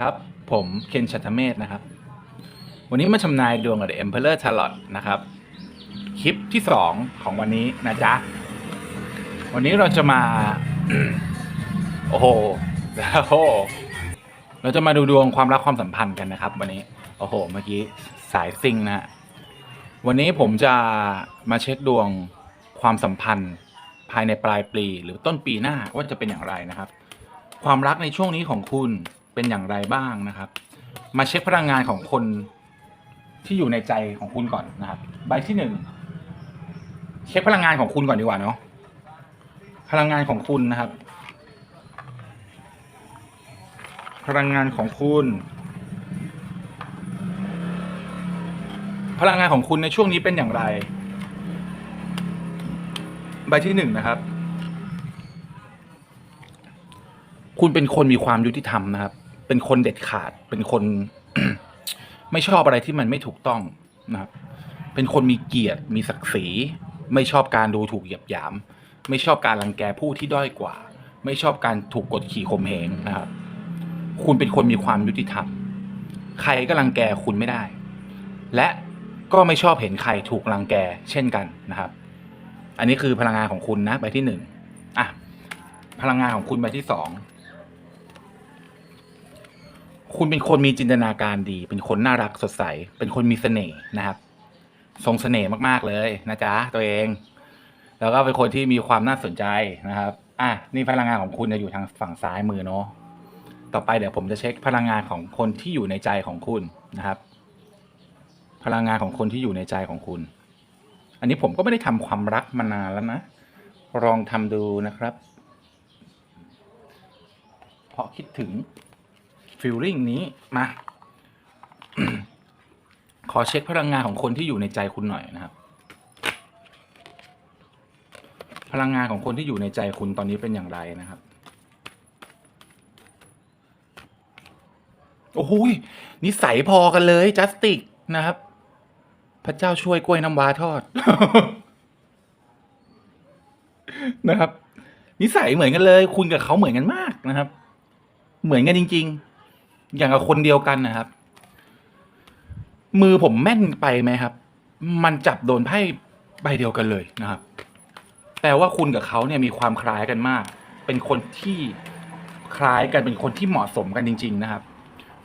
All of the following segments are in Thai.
ครับ ผมเคนชัตเมธนะครับ วันนี้มาชำนายดวงกับ The Emperor Tarot นะครับ คลิปที่สองของวันนี้นะจ๊ะ วันนี้เราจะมา โอ้โหโอ้โห เราจะมาดูดวงความรักความสัมพันธ์กันนะครับ วันนี้ โอ้โห เมื่อกี้สายซิงนะฮะวันนี้ผมจะมาเช็คดวงความสัมพันธ์ภายในปลายปีหรือต้นปีหน้าว่าจะเป็นอย่างไรนะครับ ความรักในช่วงนี้ของคุณ เป็นอย่างไรบ้างนะครับ มาเช็คพลังงานของคนที่อยู่ในใจของคุณก่อนนะครับ ใบที่หนึ่งเช็คพลังงานของคุณก่อนดีกว่าเนาะพลังงานของคุณนะครับ พลังงานของคุณ พลังงานของคุณในช่วงนี้เป็นอย่างไร ใบที่หนึ่งนะครับ คุณเป็นคนมีความยุติธรรมนะครับ เป็นคนเด็ดขาด เป็นคน ไม่ชอบอะไรที่มันไม่ถูกต้องนะครับ เป็นคนมีเกียรติ มีศักดิ์ศรี ไม่ชอบการดูถูกเหยียดหยาม ไม่ชอบการรังแกผู้ที่ด้อยกว่า ไม่ชอบการถูกกดขี่ข่มเหงนะครับ คุณเป็นคนมีความยุติธรรม ใครก็รังแกคุณไม่ได้ และก็ไม่ชอบเห็นใครถูกรังแกเช่นกันนะครับ อันนี้คือพลังงานของคุณนะใบที่หนึ่งอะพลังงานของคุณใบที่สอง คุณเป็นคนมีจินตนาการดี เป็นคนน่ารักสดใส เป็นคนมีเสน่ห์นะครับ ทรงเสน่ห์มากๆเลยนะจ๊ะตัวเอง แล้วก็เป็นคนที่มีความน่าสนใจนะครับ อะนี่พลังงานของคุณจะอยู่ทางฝั่งซ้ายมือเนาะ ต่อไปเดี๋ยวผมจะเช็คพลังงานของคนที่อยู่ในใจของคุณนะครับ พลังงานของคนที่อยู่ในใจของคุณ อันนี้ผมก็ไม่ได้ทำความรักมานานแล้วนะ ลองทำดูนะครับ เพราะคิดถึง ฟิลลิ่งนี้มาขอเช็คพลังงานของคนที่อยู่ในใจคุณหน่อยนะครับ พลังงานของคนที่อยู่ในใจคุณตอนนี้เป็นอย่างไรนะครับ โอ้โหนิสัยพอกันเลยจัสติกนะครับ พระเจ้าช่วยกล้วยน้ำว้าทอด นะครับ นิสัยเหมือนกันเลย คุณกับเขาเหมือนกันมากนะครับ เหมือนกันจริง ๆ อย่างกับคนเดียวกันนะครับ มือผมแม่นไปไหมครับ มันจับโดนไพ่ใบเดียวกันเลยนะครับ แต่ว่าคุณกับเขาเนี่ยมีความคล้ายกันมาก เป็นคนที่คล้ายกันเป็นคนที่เหมาะสมกันจริง ๆ นะครับ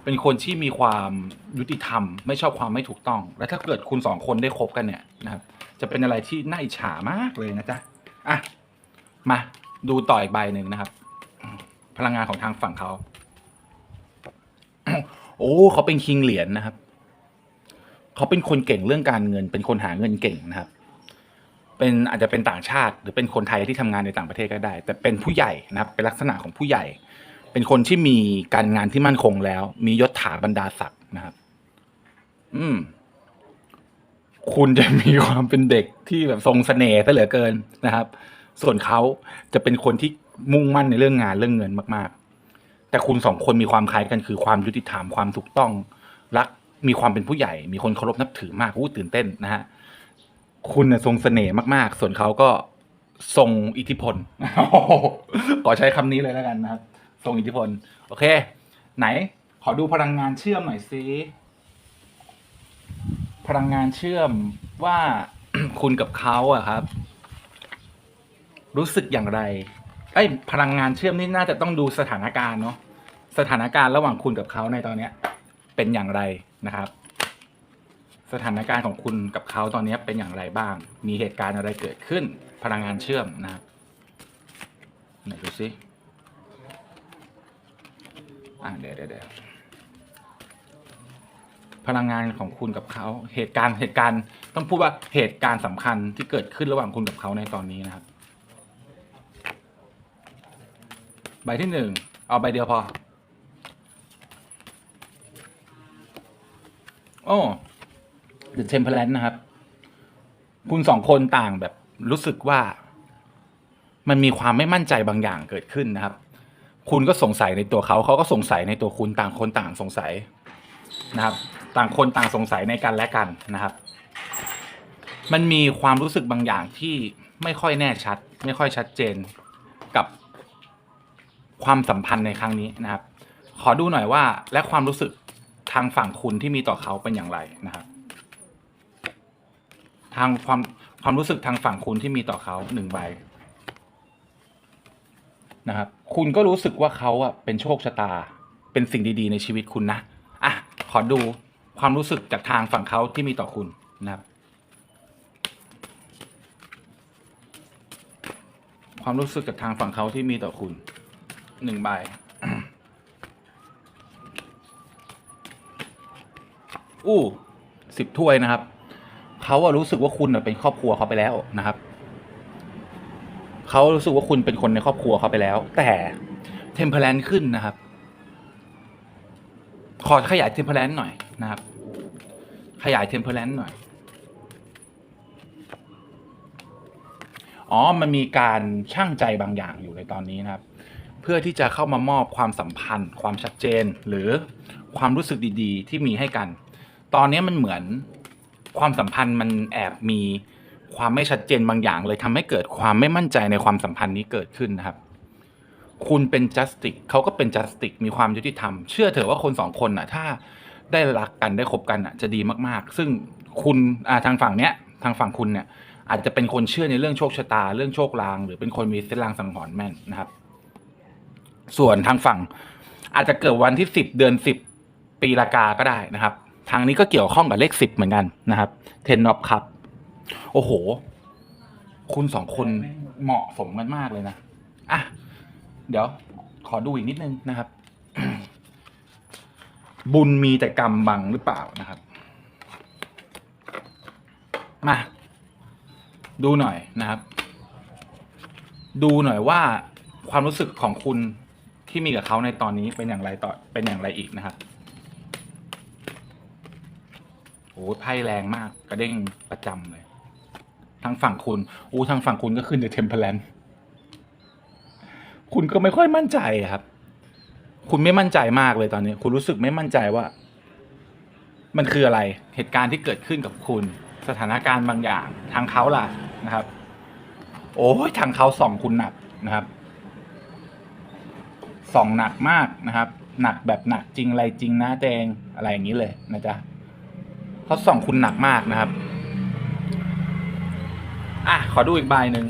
เป็นคนที่มีความยุติธรรม ไม่ชอบความไม่ถูกต้อง และถ้าเกิดคุณสองคนได้คบกันเนี่ยนะครับ จะเป็นอะไรที่น่าอิจฉามากเลยนะจ๊ะอะมาดูต่ออีกใบหนึ่งนะครับ พลังงานของทางฝั่งเขา โอ้เขาเป็นคิงเหรียญนะครับ เขาเป็นคนเก่งเรื่องการเงิน เป็นคนหาเงินเก่งนะครับ เป็นอาจจะเป็นต่างชาติ หรือเป็นคนไทยที่ทำงานในต่างประเทศก็ได้ แต่เป็นผู้ใหญ่นะครับ เป็นลักษณะของผู้ใหญ่ เป็นคนที่มีการงานที่มั่นคงแล้ว มียศถาบรรดาศักดิ์นะครับ อืม คุณจะมีความเป็นเด็กที่แบบทรงเสน่ห์ซะเหลือเกินนะครับ ส่วนเขาจะเป็นคนที่มุ่งมั่นในเรื่องงานเรื่องเงินมาก ๆ แต่คุณสองคนมีความคล้ายกันคือความยุติธรรมความถูกต้องรักมีความเป็นผู้ใหญ่ มีคนเคารพนับถือมากอู้ตื่นเต้นนะฮะคุณน่ะทรงเสน่ห์มากๆ ส่วนเขาก็ทรงอิทธิพลขอใช้คำนี้เลยแล้วกันนะครับทรงอิทธิพล โอเค ไหน ขอดูพลังงานเชื่อมหน่อยสิพลังงานเชื่อมว่าคุณกับเขาอะครับ รู้สึกอย่างไรไอ้พลังงานเชื่อมนี่น่าจะต้องดูสถานการณ์เนาะ สถานการณ์ระหว่างคุณกับเขาในตอนเนี้ย เป็นอย่างไรนะครับ สถานการณ์ของคุณกับเขาตอนนี้เป็นอย่างไรบ้าง มีเหตุการณ์อะไรเกิดขึ้น พลังงานเชื่อมนะครับไหนดูสิอ่าเดี๋ยวเดี๋ยวพลังงานของคุณกับเขา เหตุการณ์เหตุการณ์ต้องพูดว่าเหตุการณ์สำคัญที่เกิดขึ้นระหว่างคุณกับเขาในตอนนี้นะครับ ใบที่หนึ่งเอาใบเดียวพอ โอ้เดอะเทมเพลนนะครับ คุณสองคนต่างแบบรู้สึกว่า มันมีความไม่มั่นใจบางอย่างเกิดขึ้นนะครับ คุณก็สงสัยในตัวเขาเขาก็สงสัยในตัวคุณต่างคนต่างสงสัยนะครับ ต่างคนต่างสงสัยในกันและกันนะครับ มันมีความรู้สึกบางอย่างที่ไม่ค่อยแน่ชัด ไม่ค่อยชัดเจนกับความสัมพันธ์ในครั้งนี้นะครับ ขอดูหน่อยว่าและความรู้สึก ทางฝั่งคุณที่มีต่อเขาเป็นอย่างไรนะครับทางความความรู้สึกทางฝั่งคุณที่มีต่อเขาหนึ่งใบนะครับ คุณก็รู้สึกว่าเขาอะเป็นโชคชะตา เป็นสิ่งดีๆ ในชีวิตคุณนะอะขอดูความรู้สึกจากทางฝั่งเขาที่มีต่อคุณนะครับ ความรู้สึกจากทางฝั่งเขาที่มีต่อคุณหนึ่งใบ อู้สิบถ้วยนะครับเขาอะรู้สึกว่าคุณเป็นครอบครัวเขาไปแล้วนะครับเขารู้สึกว่าคุณเป็นคนในครอบครัวเขาไปแล้ว แต่เทมเพลนขึ้นนะครับ ขอขยายเทมเพลนหน่อยนะครับ ขยายเทมเพลนหน่อยอ๋อ มันมีการช่างใจบางอย่างอยู่ในตอนนี้นะครับ เพื่อที่จะเข้ามามอบความสัมพันธ์ ความชัดเจน หรือความรู้สึกดี ๆ ที่มีให้กัน ตอนนี้มันเหมือนความสัมพันธ์มันแอบมีความไม่ชัดเจนบางอย่าง เลยทำให้เกิดความไม่มั่นใจในความสัมพันธ์นี้เกิดขึ้นนะครับ คุณเป็นจัสติกเขาก็เป็นจัสติกมีความยุติธรรม เชื่อเถอะว่าคนสองคนน่ะ ถ้าได้รักกันได้คบกันน่ะ จะดีมากๆ ซึ่งคุณอ่าทางฝั่งเนี้ยทางฝั่งคุณเนี่ย อาจจะเป็นคนเชื่อในเรื่องโชคชะตา เรื่องโชคลาง หรือเป็นคนมีเส้นลางสังหรณ์แม่นนะครับ ส่วนทางฝั่งอาจจะเกิดวันที่สิบเดือนสิบปีละกาก็ได้นะครับ ทางนี้ก็เกี่ยวข้องกับเลขสิบเหมือนกันนะครับ เทนนอ p ครับ โอ้โห คุณสองคนเหมาะสมกันมากเลยนะอะเดี๋ยว ขอดูอีกนิดนึงนะครับ บุญมีแต่กรรมบังหรือเปล่านะครับ มา ดูหน่อยนะครับ ดูหน่อยว่าความรู้สึกของคุณที่มีกับเขาในตอนนี้เป็นอย่างไรต่อเป็นอย่างไรอีกนะครับ โอ้ไพ่แรงมากกระเด้งประจำเลย ทางฝั่งคุณอู้ทางฝั่งคุณก็ขึ้นเดอะเทมเพลนคุณก็ไม่ค่อยมั่นใจครับ คุณไม่มั่นใจมากเลยตอนนี้ คุณรู้สึกไม่มั่นใจว่า มันคืออะไรเหตุการณ์ที่เกิดขึ้นกับคุณ สถานการณ์บางอย่างทางเขาล่ะนะครับ โอ้ยทางเขาส่องคุณหนักนะครับส่องหนักมากนะครับ หนักแบบหนักจริงอะไรจริงนะแดงอะไรอย่างนี้เลยนะจ๊ะ เขาส่องคุณหนักมากนะครับ อะขอดูอีกใบหนึ่ง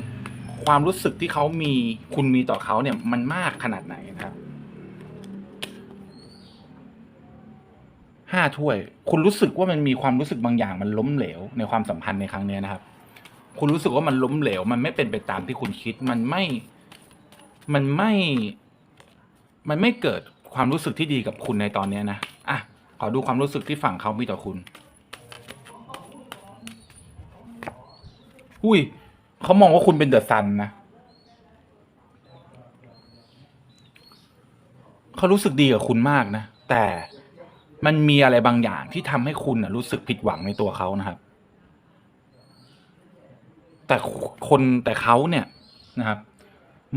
ความรู้สึกที่เขามีคุณมีต่อเขาเนี่ยมันมากขนาดไหนนะครับห้าถ้วย คุณรู้สึกว่ามันมีความรู้สึกบางอย่างมันล้มเหลวในความสัมพันธ์ในครั้งนี้นะครับ คุณรู้สึกว่ามันล้มเหลว มันไม่เป็นไปตามที่คุณคิดมันไม่ มันไม่ มันไม่เกิดความรู้สึกที่ดีกับคุณในตอนนี้นะอะขอดูความรู้สึกที่ฝั่งเขามีต่อคุณ อุ้ยเขามองว่าคุณเป็นเดอะซันนะเขารู้สึกดีกับคุณมากนะ แต่มันมีอะไรบางอย่างที่ทำให้คุณนะรู้สึกผิดหวังในตัวเขานะครับ แต่คนแต่เขาเนี่ยนะครับ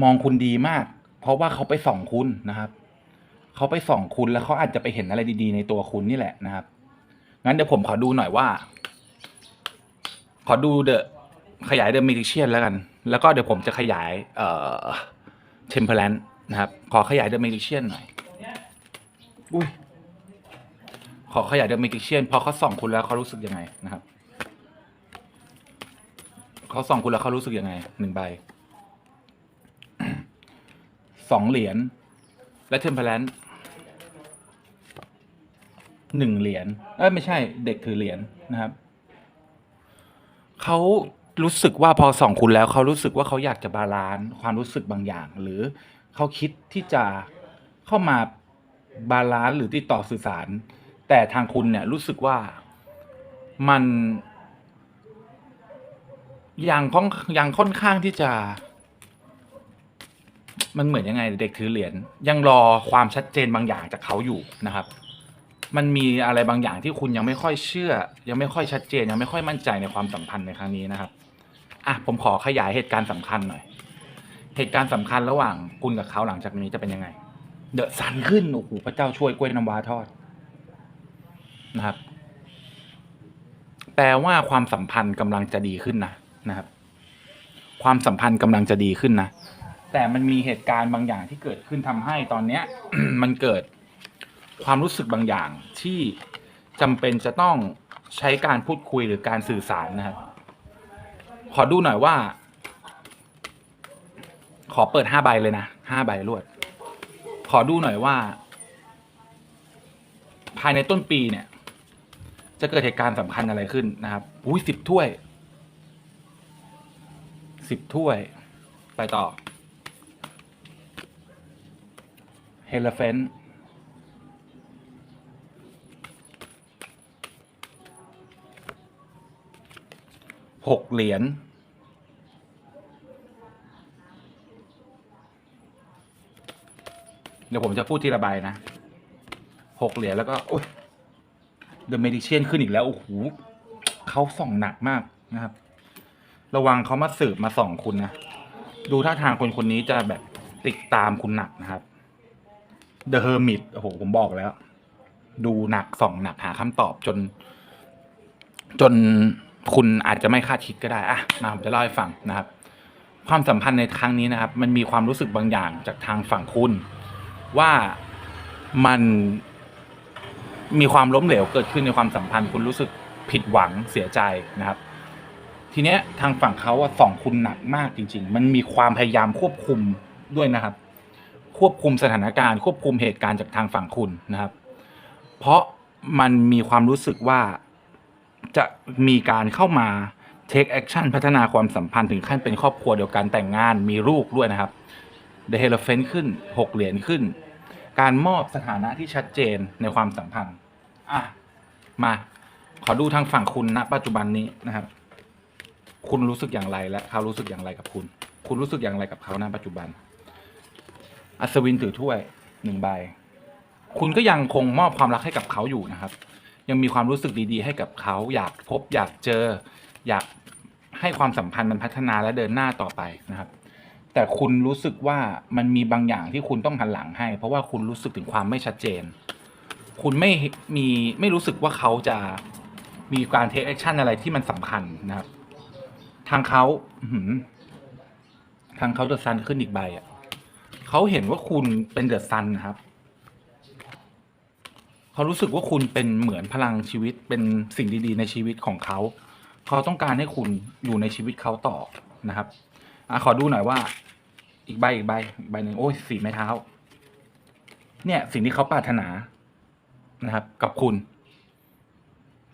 มองคุณดีมาก เพราะว่าเขาไปส่องคุณนะครับเขาไปส่องคุณแล้วเขาอาจจะไปเห็นอะไรดี ๆ ในตัวคุณนี่แหละนะครับงั้นเดี๋ยวผมขอดูหน่อยว่า ขอดูเดอะ ขยายเดอะมิทิเชียนแล้วกัน แล้วก็เดี๋ยวผมจะขยายเอ่อเทมเพลนนะครับ ขอขยายเดอะมิทิเชียนหน่อยอุ้ยขอขยายเดอะมิทิเชียนพอเขาส่องคุณแล้วเขารู้สึกยังไงนะครับเขาส่องคุณแล้วเขารู้สึกยังไงหนึ่งใบสองเหรียญและเทมเพลนหนึ่งเหรียญเอ้ยไม่ใช่เด็กถือเหรียญนะครับเขา รู้สึกว่าพอส่องคุณแล้วเขารู้สึกว่าเขาอยากจะบาลานซ์ความรู้สึกบางอย่าง หรือเขาคิดที่จะเข้ามาบาลานซ์หรือติดต่อสื่อสาร แต่ทางคุณเนี่ยรู้สึกว่ามันยังค่อนยังค่อนข้างที่จะ มันเหมือนยังไง เด็กถือเหรียญยังรอความชัดเจนบางอย่างจากเขาอยู่นะครับ มันมีอะไรบางอย่างที่คุณยังไม่ค่อยเชื่อ ยังไม่ค่อยชัดเจน ยังไม่ค่อยมั่นใจในความสัมพันธ์ในครั้งนี้นะครับ อะผมขอขยายเหตุการณ์สำคัญหน่อย เหตุการณ์สำคัญระหว่างคุณกับเขาหลังจากนี้จะเป็นยังไง เดอะซันขึ้นโอ้โหพระเจ้าช่วยกล้วยน้ำว้าทอดนะครับ แปลว่าความสัมพันธ์กำลังจะดีขึ้นนะนะครับ ความสัมพันธ์กำลังจะดีขึ้นนะแต่มันมีเหตุการณ์บางอย่างที่เกิดขึ้นทำให้ตอนเนี้ย มันเกิดความรู้สึกบางอย่างที่จำเป็นจะต้องใช้การพูดคุยหรือการสื่อสารนะครับ ขอดูหน่อยว่า ขอเปิดห้าใบเลยนะห้าใบรวด ขอดูหน่อยว่า ภายในต้นปีเนี่ย จะเกิดเหตุการณ์สำคัญอะไรขึ้นนะครับอุ้ยสิบถ้วยสิบถ้วย ไปต่อเฮลเฟน หกเหรียญเดี๋ยวผมจะพูดทีละใบนะหกเหรียญแล้วก็โอ้ยเดอะเมดิเชียนขึ้นอีกแล้ว โอ้โหเขาส่องหนักมากนะครับ ระวังเขามาสืบมาส่องคุณนะ ดูท่าทางคนคนนี้จะแบบติดตามคุณหนักนะครับ The Hermit โอ้โห ผมบอกแล้ว ดูหนักส่องหนักหาคำตอบจน จน คุณอาจจะไม่คาดคิดก็ได้อะมาผมจะเล่าให้ฟังนะครับ ความสัมพันธ์ในครั้งนี้นะครับ มันมีความรู้สึกบางอย่างจากทางฝั่งคุณ ว่ามันมีความล้มเหลวเกิดขึ้นในความสัมพันธ์ คุณรู้สึกผิดหวังเสียใจนะครับ ทีเนี้ยทางฝั่งเขาอะส่องคุณหนักมากจริง ๆ มันมีความพยายามควบคุมด้วยนะครับ ควบคุมสถานการณ์ ควบคุมเหตุการณ์จากทางฝั่งคุณนะครับ เพราะมันมีความรู้สึกว่า จะมีการเข้ามา take action พัฒนาความสัมพันธ์ถึงขั้นเป็นครอบครัวเดียวกันแต่งงานมีลูกด้วยนะครับ The h e l o p h a n t ขึ้น 6 เหรียญขึ้น การมอบสถานะที่ชัดเจนในความสัมพันธ์อะมาขอดูทางฝั่งคุณณปัจจุบันนี้นะครับ คุณรู้สึกอย่างไรและเขารู้สึกอย่างไรกับคุณ คุณรู้สึกอย่างไรกับเขาณปัจจุบัน อัศวินถือถ้วยหนึ่งใบ คุณก็ยังคงมอบความรักให้กับเขาอยู่นะครับ ยังมีความรู้สึกดีๆ ให้กับเขาอยากพบอยากเจอ อยากให้ความสัมพันธ์มันพัฒนาและเดินหน้าต่อไปนะครับ แต่คุณรู้สึกว่ามันมีบางอย่างที่คุณต้องหันหลังให้ เพราะว่าคุณรู้สึกถึงความไม่ชัดเจน คุณไม่มีไม่รู้สึกว่าเขาจะมีการเทคแอคชั่นอะไรที่มันสำคัญนะครับ ทางเขาทางเขาเดอะซันขึ้นอีกใบอะเขาเห็นว่าคุณเป็นเดอะซันนะครับ เขารู้สึกว่าคุณเป็นเหมือนพลังชีวิตเป็นสิ่งดีๆ ในชีวิตของเขา เขาต้องการให้คุณอยู่ในชีวิตเขาต่อนะครับอะขอดูหน่อยว่า อีกใบอีกใบอีกใบหนึ่งโอ้ยสีไม้เท้า เนี่ย สิ่งที่เขาปรารถนานะครับ กับคุณ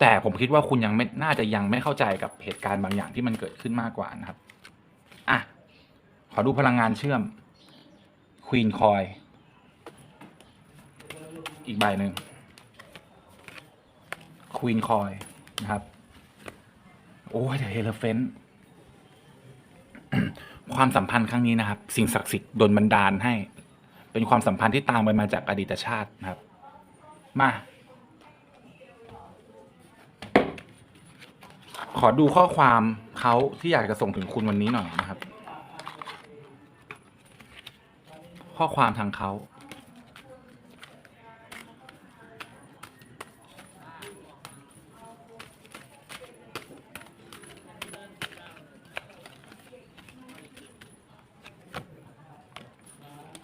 แต่ผมคิดว่าคุณยังไม่น่าจะยังไม่เข้าใจกับเหตุการณ์บางอย่างที่มันเกิดขึ้นมากกว่านะครับอะขอดูพลังงานเชื่อมควีนคอย อีกใบหนึ่ง ควีนคอยนะครับ โอ้ยแต่เฮเลเฟนความสัมพันธ์ครั้งนี้นะครับ สิ่งศักดิ์สิทธิ์ดลบันดาลให้ เป็นความสัมพันธ์ที่ตามไปมาจากอดีตชาตินะครับ มาขอดูข้อความเขาที่อยากจะส่งถึงคุณวันนี้หน่อยนะครับ ข้อความทางเขา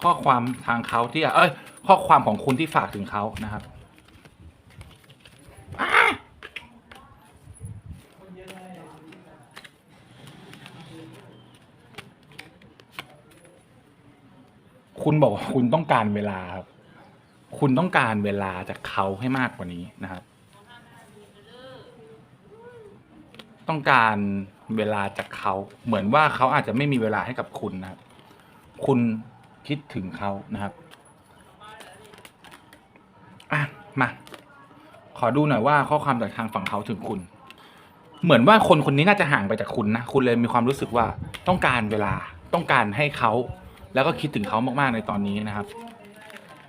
ข้อความทางเขาที่เอ้ยข้อความของคุณที่ฝากถึงเขานะครับคุณบอกว่าคุณต้องการเวลาครับ คุณต้องการเวลาจากเขาให้มากกว่านี้นะครับ ต้องการเวลาจากเขา เหมือนว่าเขาอาจจะไม่มีเวลาให้กับคุณนะครับ คุณ คิดถึงเขานะครับอะมา ขอดูหน่อยว่าข้อความจากทางฝั่งเขาถึงคุณ เหมือนว่าคนคนนี้น่าจะห่างไปจากคุณนะ คุณเลยมีความรู้สึกว่าต้องการเวลาต้องการให้เขาแล้วก็คิดถึงเขามากๆในตอนนี้นะครับ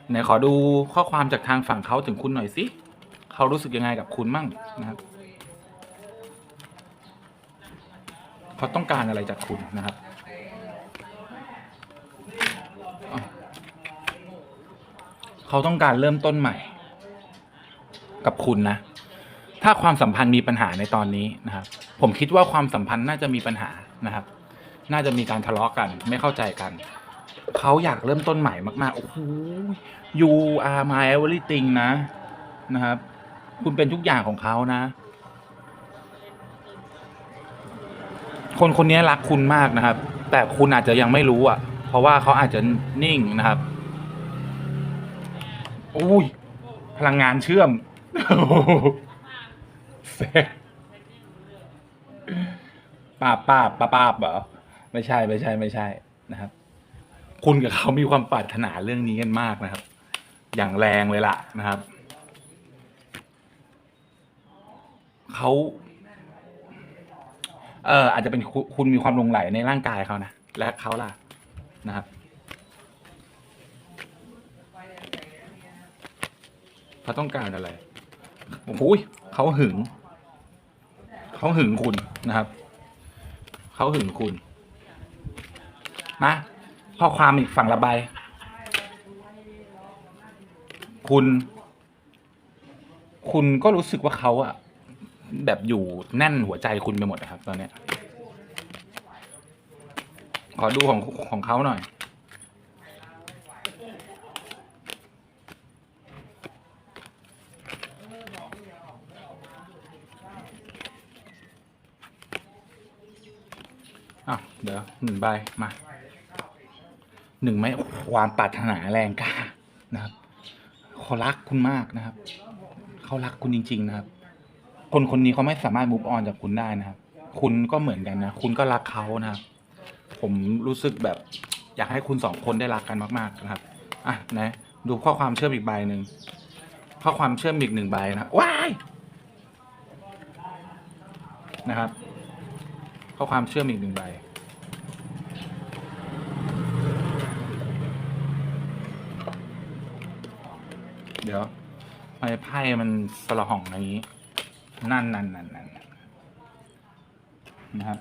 ไหนขอดูข้อความจากทางฝั่งเขาถึงคุณหน่อยสิเขารู้สึกยังไงกับคุณมั่งนะครับเขาต้องการอะไรจากคุณนะครับ เขาต้องการเริ่มต้นใหม่ กับคุณนะ ถ้าความสัมพันธ์มีปัญหาในตอนนี้นะครับ ผมคิดว่าความสัมพันธ์น่าจะมีปัญหานะครับ น่าจะมีการทะเลาะกัน ไม่เข้าใจกัน เขาอยากเริ่มต้นใหม่มากๆโอ้โห you are my everything นะนะครับ คุณเป็นทุกอย่างของเขานะ คนคนนี้รักคุณมากนะครับ แต่คุณอาจจะยังไม่รู้อะ เพราะว่าเขาอาจจะนิ่งนะครับ อุ้ย พลังงานเชื่อมเซ็กป้าบป้าบป้าป้าบเหรอ ไม่ใช่ไม่ใช่ไม่ใช่นะครับ คุณกับเขามีความปรารถนาเรื่องนี้กันมากนะครับ อย่างแรงเลยล่ะนะครับ เขาเอออาจจะเป็นคุณมีความลงไหลในร่างกายเขานะ และเขาล่ะนะครับ เขาต้องการอะไรโอ้โหยเขาหึง เขาหึงคุณนะครับ เขาหึงคุณนะข้อความอีกฝั่งระบายคุณ คุณก็รู้สึกว่าเขาอะแบบอยู่แน่นหัวใจคุณไปหมดนะครับ ตอนเนี้ย ขอดูของของเขาหน่อย อะ เดี๋ยวหนึ่งใบมาหนึ่งไหมความปรารถนาแรงกล้านะครับเขารักคุณมากนะครับเขารักคุณจริง ๆ นะครับ คนคนนี้เขาไม่สามารถมูฟออนจากคุณได้นะครับ คุณก็เหมือนกันนะคุณก็รักเขานะครับ ผมรู้สึกแบบอยากให้คุณสองคนได้รักกันมาก ๆ นะครับอะนะดูข้อความเชื่อมอีกใบหนึ่งข้อความเชื่อมอีกหนึ่งใบนะว้ายนะครับ ข้อความเชื่อมอีกหนึ่งใบ ดี๋ยวไอ้ไพ่มันสละห่องอย่างนี้ นั่นนั่นนั่นนั่นนะครับ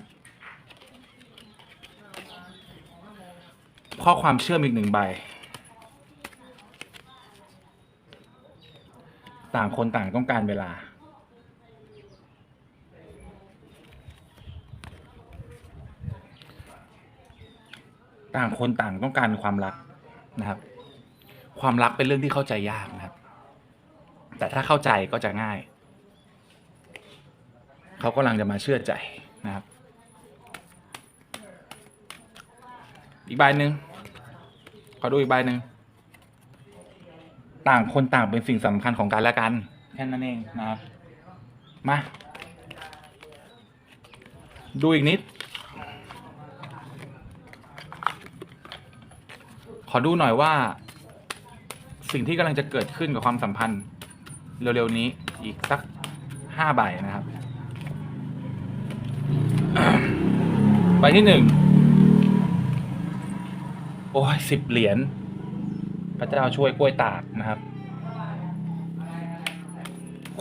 ข้อความเชื่อมอีกหนึ่งใบ ต่างคนต่างต้องการเวลา ต่างคนต่างต้องการความรักนะครับ ความรักเป็นเรื่องที่เข้าใจยากนะ แต่ถ้าเข้าใจก็จะง่าย เขากำลังจะมาเชื่อใจนะครับ อีกใบหนึ่งขอดูอีกใบหนึ่งต่างคนต่างเป็นสิ่งสำคัญของกันและกันแค่นั้นเองนะครับ มา ดูอีกนิด ขอดูหน่อยว่า สิ่งที่กำลังจะเกิดขึ้นกับความสัมพันธ์ เร็วๆนี้อีกสักห้าใบนะครับ ใบที่หนึ่งโอ้ยสิบเหรียญพระเจ้าช่วยกล้วยตากนะครับ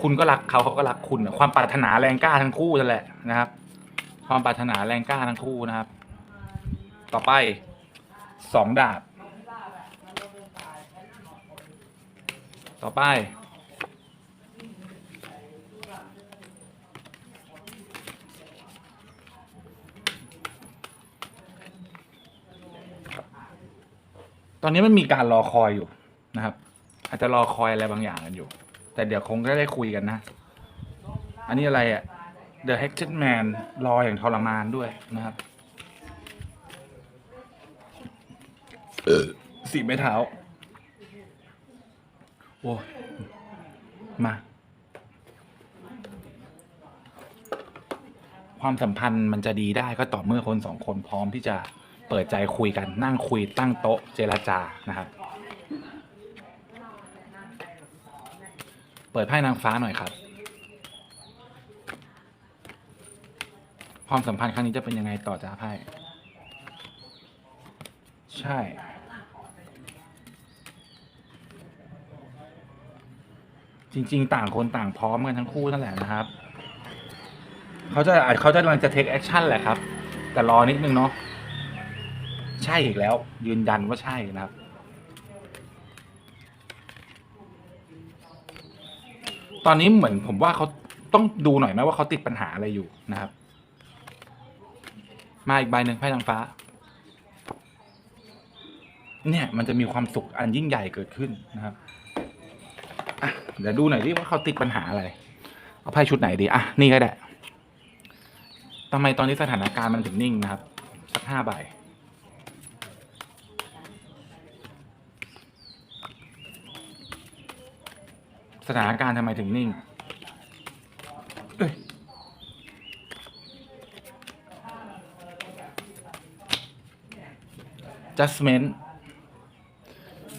คุณก็รักเขาเขาก็รักคุณความปรารถนาแรงกล้าทั้งคู่นั่นแหละนะครับ ความปรารถนาแรงกล้าทั้งคู่นะครับ ต่อไปสองดาบ ต่อไป ตอนนี้มันมีการรอคอยอยู่นะครับ อาจจะรอคอยอะไรบางอย่างกันอยู่ แต่เดี๋ยวคงจะได้คุยกันนะ อันนี้อะไรอะ่ะ The h e x t Man รออย่างทรมานด้วยนะครับสีไม้เท้า โอ้มา ความสัมพันธ์มันจะดีได้ก็ต่อเมื่อคนสองคนพร้อมที่จะ เปิดใจคุยกันนั่งคุยตั้งโต๊ะเจรจานะครับ เปิดไพ่นางฟ้าหน่อยครับความสัมพันธ์ครั้งนี้จะเป็นยังไงต่อจ้าไพ่ใช่ จริง ๆ ต่างคนต่างพร้อมกันทั้งคู่นั่นแหละนะครับ เขาจะอาจเขาจะกำลังจะเทคแอคชั่นแหละครับ แต่รอนิดนึงเนาะ ช่อีกแล้ว ยืนยันว่าใช่นะครับตอนนี้เหมือนผมว่าเขาต้องดูหน่อยไหมว่าเขาติดปัญหาอะไรอยู่นะครับ มาอีกใบหนึ่งไพ่ทางฟ้า เนี่ย มันจะมีความสุขอันยิ่งใหญ่เกิดขึ้นนะครับอะเดี๋ยวดูหน่อยดิว่าเขาติดปัญหาอะไร เอาไพ่ชุดไหนดีอะนี่ก็ได้ทำไมตอนนี้สถานการณ์มันถึงนิ่งนะครับ สักห้าใบ ถานการณ์ทำไมถึงนิ่งเอ้ย judgment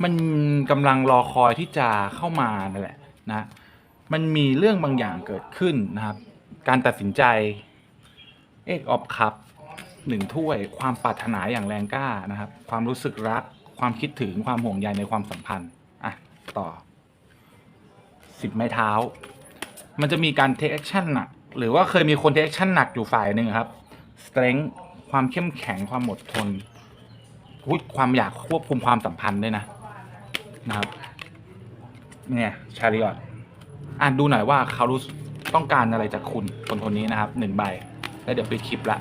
มันกำลังรอคอยที่จะเข้ามานั่นแหละนะ มันมีเรื่องบางอย่างเกิดขึ้นนะครับ การตัดสินใจเอกออฟคัพหนึ่งถ้วย ความปรารถนาอย่างแรงกล้านะครับ ความรู้สึกรัก ความคิดถึงความห่วงใยในความสัมพันธ์ อะ ต่อ สิบไม้เท้า มันจะมีการเทคแอคชั่นหนักหรือว่าเคยมีคนเทคแอคชั่นหนักอยู่ฝ่ายหนึ่งครับ strength ความเข้มแข็งความอดทนความอยากควบคุมความสัมพันธ์ด้วยนะนะครับ เนี่ยชาริออตอ่านดูหน่อยว่าเขารู้ต้องการอะไรจากคุณคนคนนี้นะครับหนึ่งใบ แล้วเดี๋ยวไปคลิปละ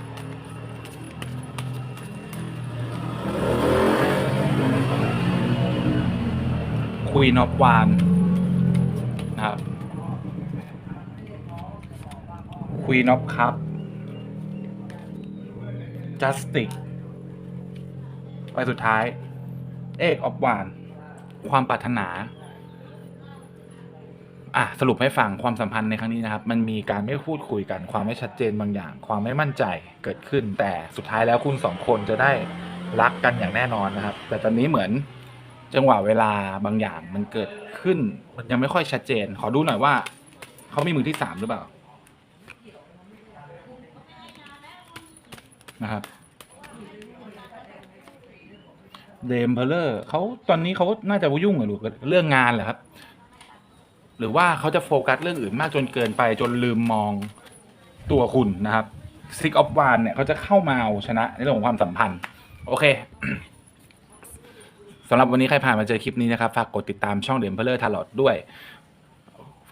คุยนอบวาน นะครับคุยนอบครับจัสติกไปสุดท้ายเอกออบวานความปรารถนา อะ สรุปให้ฟังความสัมพันธ์ในครั้งนี้นะครับ มันมีการไม่พูดคุยกัน ความไม่ชัดเจนบางอย่าง ความไม่มั่นใจเกิดขึ้น แต่สุดท้ายแล้วคุณสองคนจะได้รักกันอย่างแน่นอนนะครับ แต่ตอนนี้เหมือน จังหวะเวลาบางอย่างมันเกิดขึ้น มันยังไม่ค่อยชัดเจน ขอดูหน่อยว่า เขามีมือที่สามหรือเปล่า นะครับเดมเพลเลอร์เขาตอนนี้เขาน่าจะยุ่งกับเรื่องงานแหละครับ หรือว่าเขาจะโฟกัสเรื่องอื่นมากจนเกินไปจนลืมมองตัวคุณนะครับซิกออฟวานเนี่ยเขาจะเข้ามาเอาชนะในเรื่องของความสัมพันธ์ โอเค สำหรับวันนี้ใครผ่านมาเจอคลิปนี้นะครับ ฝากกดติดตามช่องเดมเพลเลอร์ทาร์ลอดด้วย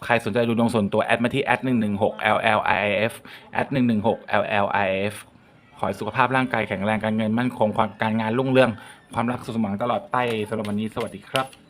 ใครสนใจดูดวงส่วนตัว แอดมาที่แอดหนึ่งหนึ่งหก LLIF แอดหนึ่งหนึ่งหก LLIF ขอให้สุขภาพร่างกายแข็งแรงการเงินมั่นคงความการงานรุ่งเรือง ความรักสุขสมหวังตลอดไปสำหรับวันนี้สวัสดีครับ